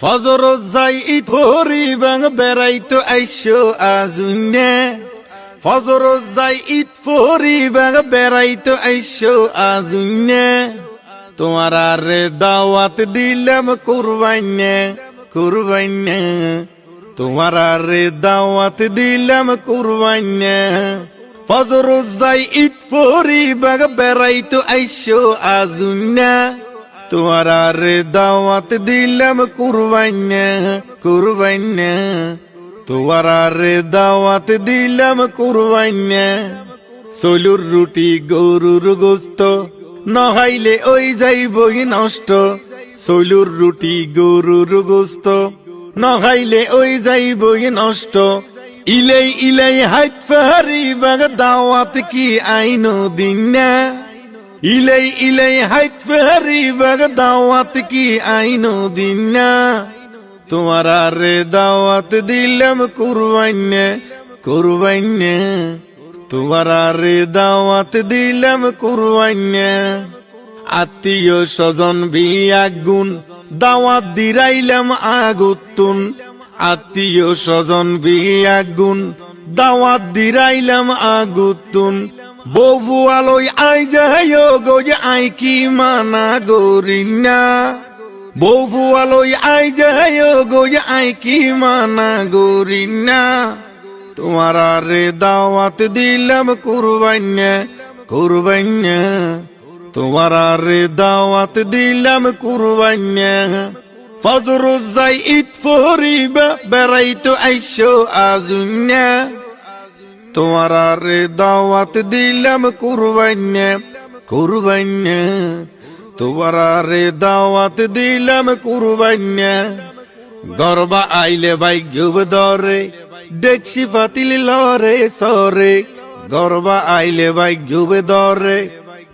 ফজর যাই ইথরি বাং বেড়াইতো আইসো আজুনে। ফজর যাই ইট ফরি বাং বেড়াইতো আইসো আজুনে। তোমার আরে দাওয়াত দিলাম কুরবাইনে কুরবাইনে। তোমার আরে দাওয়াত দিলাম কুরবাইনে। ফজর যাই ইট ফরি বাং বেড়াইতো আইসো আজুনে। তোমার দাওয়াত দিলাম কুরবাইনে কুরবাইনে তোমার দাওয়াত দিলাম কুরবাইনে সলুর রুটি, গরুর গোস্ত, নহাইলে ওই যাইবই নষ্ট। সলুর রুটি, গরুর গোস্ত, নহাইলে ওই যাইবই নষ্ট। ইলাই ইলাই হাইত ফাহারি বাগ, দাওয়াত কি আইনো দিন? না ইলাই ইলাই হাইত ফেহারি বাগ দাওয়াত কি আইনো দিন তোমার আরে দাওয়াত দিলাম কুরবাইনে কুরবাইনে। তোমার আরে দাওয়াত দিলাম কুরবাইনে। আত্মীয় স্বজন গুণ দাওয়াত দিরাইলাম আগুতুন। আত্মীয় স্বজন গুণ দাওয়াত দিরাইলাম আগুতুন। বউ আলোই আই যায় গো যে আই কি মানা গরিনা। বউ আলোই আই যায় গো যে আই কি মানা গরিনা। তোমার আরে দাওয়াত দিলাম কুরবাইনে কুরবাইনে। তোমার আরে দাওয়াত দিলাম কুরবাইনে। ফজর যাই ইট ফরিবা বেড়াইতো আইসো আজুন্যা তোমার আরে দাওয়াত দিলাম কুরবাইনে কুরবাইনে। তোমার আরে দাওয়াত দিলাম কুরবাইনে। গরবা আইলে বাই গুব দরে ডেকসি পাতিল লরে সরে। গরবা আইলে বাই গুব দরে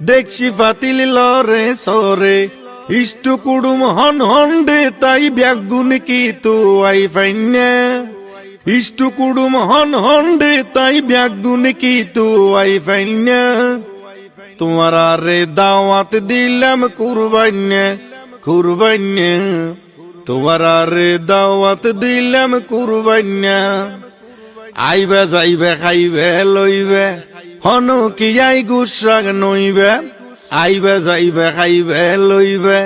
ডেকসি পাতিল লরে সরে। ইষ্ট কুডুম হন হন দে, তাই ব্যাগুন কি তু আই ফাইনে। ইষ্ট কুডুম হন হন দে, তাই ব্যাগুন কি তু আই ফাইনে তোমার আরে দাওয়াত দিলাম কুরবাইনে কুরবাইনে তোমার আরে দাওয়াত দিলাম কুরবাইনে আইবে যাইবে, খাইবে, লইবে, হন কি আই গুসাগ নইবে। আইবে যাইবে, খাইবে, লইবে,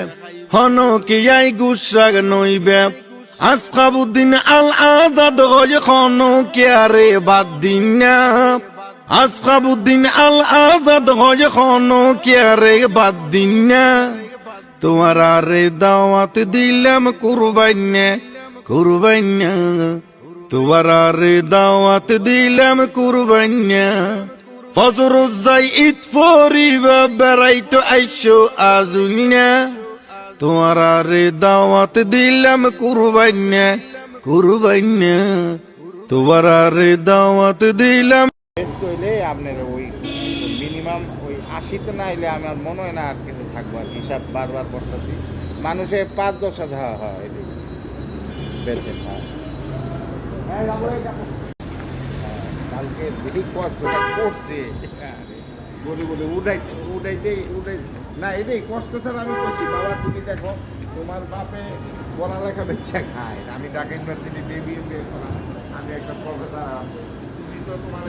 হন কি আই গুসাগ নইবে। আসকাবুদ্দিন আল আজাদ হয় খন কে আরে বাদ দিন না। আসকাবুদ্দিন আল আজাদ হয় খন কে বাদ দিন না। তোমার আরে দাওয়াত দিলাম কুরবাইনে কুরবাইনে তোমার আরে দাওয়াত দিলাম কুরবাইনে ফজর যাই ইট ফরিবা বেড়াইতো আইসো আজুনিনা তোমার আরে দাওয়াত দিলাম কুরবাইনে তোমার আরে দাওয়াত দিলাম। করলে আপনার ওই মিনিমাম ওই আশিতে না এলে আমার মনে হয় না আর কিছু থাকব আর হিসাব বারবার করতেছি। মানুষে পাঁচ দশ হাজার হ্যাঁ বেচেন হ্যাঁ হ্যাঁ, কালকে যেই কষ্টটা করছে। বলি বলি উড়াইতে উড়াইতে উড়াই না, এটাই কষ্ট স্যার, আমি করছি বাবা, তুমি দেখো, তোমার বাপে পড়ালেখা বেচা খায়। আমি ঢাকা ইউনিভার্সিটি বেবি আমি একটা প্রফেসর তুমি তো তোমার